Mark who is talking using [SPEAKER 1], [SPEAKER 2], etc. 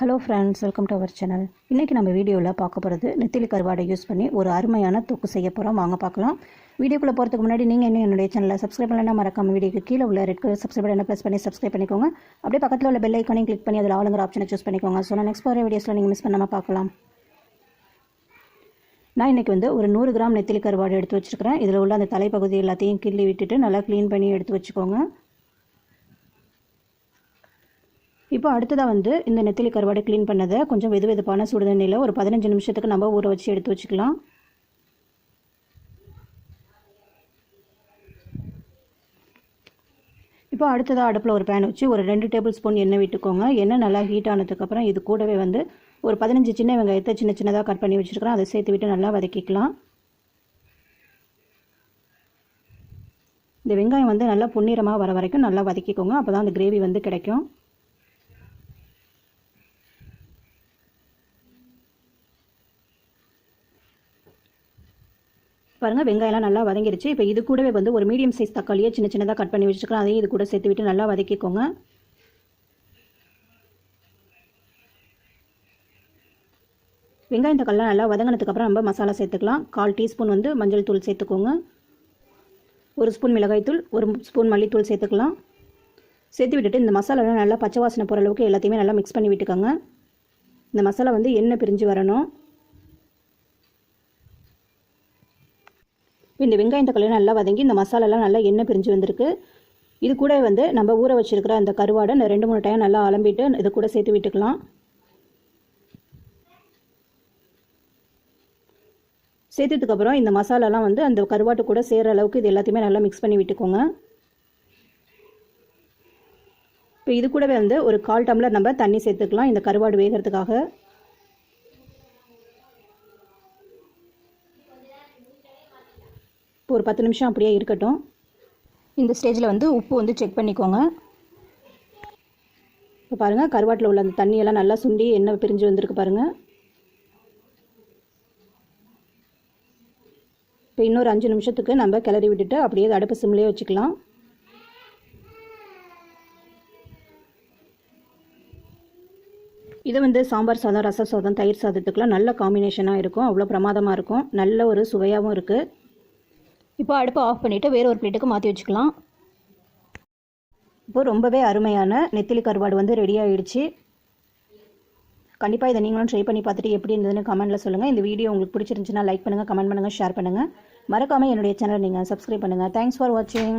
[SPEAKER 1] Hello friends welcome to our channel இன்றைக்கி நம்ம வீடியோவில் பார்க்க போகிறது நெத்திலி கருவாடை யூஸ் பண்ணி ஒரு அருமையான தொக்கு செய்ய போகிறோம் வாங்க பார்க்கலாம். வீடியோக்குள்ளே போகிறதுக்கு முன்னாடி நீங்கள் இன்னும் என்னுடைய சேனலில் சப்ஸ்கிரைப் பண்ணலாம் மறக்காம வீடியோக்கு கீழே உள்ள ரெட் கலர் சப்ஸ்கிரைப் பண்ண ப்ரெஸ் பண்ணி சப்ஸ்கிரைப் பண்ணிக்கோங்க. அப்படியே பக்கத்தில் உள்ள பெல் ஐக்கானையும் கிளிக் பண்ணி அதில் ஆளுங்கிற ஆப்ஷனை சூஸ் பண்ணிக்கோங்க. ஸோ நான் நெக்ஸ்ட் போகிற வீடியோஸில் நீங்கள் மிஸ் பண்ணாமல் பார்க்கலாம். நான் இன்றைக்கி வந்து ஒரு நூறு கிராம் நெத்திலி கருவாடு எடுத்து வச்சுருக்கிறேன். இதில் உள்ள அந்த தலைப்பகுதி எல்லாத்தையும் கிள்ளி விட்டுட்டு நல்லா க்ளீன் பண்ணி எடுத்து வச்சுக்கோங்க. இப்போ அடுத்ததாக வந்து இந்த நெத்திலி கருவாடை க்ளீன் பண்ணதை கொஞ்சம் வெது வெதுப்பான சுடுதண்ணியில் ஒரு பதினஞ்சு நிமிஷத்துக்கு நம்ம ஊற வச்சு எடுத்து வச்சுக்கலாம். இப்போ அடுத்ததாக அடுப்பில் ஒரு பேன் வச்சு ஒரு ரெண்டு டேபிள் ஸ்பூன் எண்ணெய் விட்டுக்கோங்க. எண்ணெய் நல்லா ஹீட் ஆனதுக்கப்புறம் இது கூடவே வந்து ஒரு பதினஞ்சு சின்ன வெங்காயத்தை சின்ன சின்னதாக கட் பண்ணி வச்சுருக்கிறோம் அதை சேர்த்து விட்டு நல்லா வதக்கிக்கலாம். இந்த வெங்காயம் வந்து நல்லா பொன்னிறமாக வர வரைக்கும் நல்லா வதக்கிக்கோங்க. அப்போ தான் அந்த கிரேவி வந்து கிடைக்கும். பாருங்கள் வெங்காயம்லாம் நல்லா வதங்கிருச்சு. இப்போ இது கூடவே வந்து ஒரு மீடியம் சைஸ் தக்காளியை சின்ன சின்னதாக கட் பண்ணி வச்சுக்கலாம். அதையும் இது கூட சேர்த்து விட்டு நல்லா வதக்கிக்கோங்க. வெங்காயம் தக்காளிலாம் நல்லா வதங்கினதுக்கப்புறம் நம்ம மசாலா சேர்த்துக்கலாம். கால் டீஸ்பூன் வந்து மஞ்சள் தூள் சேர்த்துக்கோங்க. ஒரு ஸ்பூன் மிளகாய்த்தூள் ஒரு ஸ்பூன் மல்லித்தூள் சேர்த்துக்கலாம். சேர்த்து விட்டுட்டு இந்த மசாலாலாம் நல்லா பச்சை வாசனை போகிற அளவுக்கு எல்லாத்தையுமே நல்லா மிக்ஸ் பண்ணி விட்டுக்கோங்க. இந்த மசாலா வந்து எண்ணெய் பிரிஞ்சு வரணும். இந்த வெங்காயத்தை தக்காளி நல்லா வதங்கி இந்த மசாலாலாம் நல்லா எண்ணெய் பிரிஞ்சு வந்திருக்கு. இது கூட வந்து நம்ம ஊற வச்சுருக்கிற அந்த கருவாடை இந்த ரெண்டு மூணு டைம் நல்லா அலம்பிட்டு இது கூட சேர்த்து விட்டுக்கலாம். சேர்த்ததுக்கப்புறம் இந்த மசாலாலாம் வந்து அந்த கருவாட்டு கூட சேர்கிற அளவுக்கு இது எல்லாத்தையுமே நல்லா மிக்ஸ் பண்ணி விட்டுக்கோங்க. இப்போ இது கூடவே வந்து ஒரு கால் டம்ளர் நம்ம தண்ணி சேர்த்துக்கலாம் இந்த கருவாடு வேகிறதுக்காக. இப்போ ஒரு பத்து நிமிஷம் அப்படியே இருக்கட்டும். இந்த ஸ்டேஜில் வந்து உப்பு வந்து செக் பண்ணிக்கோங்க. இப்போ பாருங்கள் கருவாட்டில் உள்ள அந்த தண்ணியெல்லாம் நல்லா சுண்டி எண்ணெய் பிரிஞ்சு வந்திருக்கு பாருங்கள் இப்போ இன்னொரு அஞ்சு நிமிஷத்துக்கு நம்ம கிளறி விட்டுட்டு அப்படியே அடுப்பு சிம்லேயே வச்சுக்கலாம். இது வந்து சாம்பார் சாதம் ரச சாதம் தயிர் சாதத்துக்குலாம் நல்ல காம்பினேஷனாக இருக்கும். அவ்வளோ பிரமாதமாக இருக்கும். நல்ல ஒரு சுவையாகவும் இருக்குது இப்போ அடுப்பை ஆஃப் பண்ணிவிட்டு வேறு ஒரு பிளேட்டுக்கு மாற்றி வச்சுக்கலாம். இப்போ ரொம்பவே அருமையான நெத்திலி கருவாடு வந்து ரெடி ஆகிடுச்சு கண்டிப்பாக இதை நீங்களும் ட்ரை பண்ணி பார்த்துட்டு எப்படி இருந்ததுன்னு கமெண்ட்டில் சொல்லுங்கள் இந்த வீடியோ உங்களுக்கு பிடிச்சிருந்துச்சுன்னா லைக் பண்ணுங்கள் கமெண்ட் பண்ணுங்கள் ஷேர் பண்ணுங்கள் மறக்காமல் என்னுடைய சேனலை நீங்கள் சப்ஸ்கிரைப் பண்ணுங்கள் தேங்க்ஸ் ஃபார் வாட்சிங்